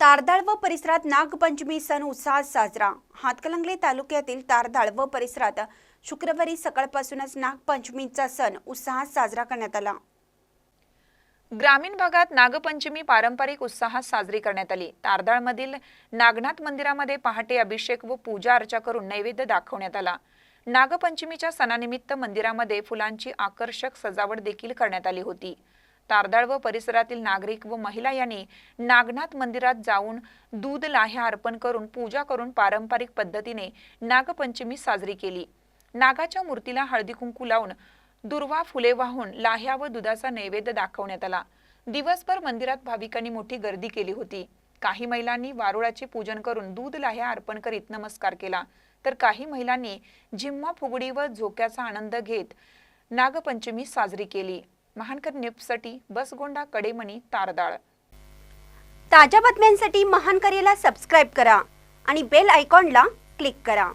तारदाळ व परिसरात नागपंचमी सण उत्साहात साजरा. हातकलंगले तालुक्यातील तारदाळ व परिसरात शुक्रवारी सकाळपासूनच नागपंचमीचा सण उत्साहात साजरा करण्यात आला. ग्रामीण भागात नागपंचमी पारंपरिक उत्साहात साजरी करण्यात आली. तारदाळमधील नागनाथ मंदिरामध्ये पहाटे अभिषेक व पूजा अर्चा करून नैवेद्य दाखवण्यात आला. नागपंचमीच्या सणानिमित्त मंदिरामध्ये फुलांची आकर्षक सजावट देखील करण्यात आली होती. तारदाळ व परिसरातील नागरिक व महिला यांनी नागनाथ मंदिरात जाऊन दूध लाह्या अर्पण करून पूजा करून पारंपरिक पद्धतीने नागपंचमी साजरी केली. नागाच्या मूर्तीला हळदी कुंकू लावून दुर्वा फुले वाहून लाह्या व दुधाचा नैवेद्य दाखवण्यात आला. दिवसभर मंदिरात भाविकांनी मोठी गर्दी केली होती. काही महिलांनी वारुळाचे पूजन करून दूध लाह्या अर्पण करीत नमस्कार केला. तर काही महिलांनी झिम्मा फुगडी व झोक्याचा आनंद घेत नागपंचमी साजरी केली. महानकर न्यूजसाठी बसगोंडा कडेमणी तारदाळ. ताज्या बातम्यांसाठी महानकरेला सबस्क्राईब करा आणि बेल आयकॉनला क्लिक करा.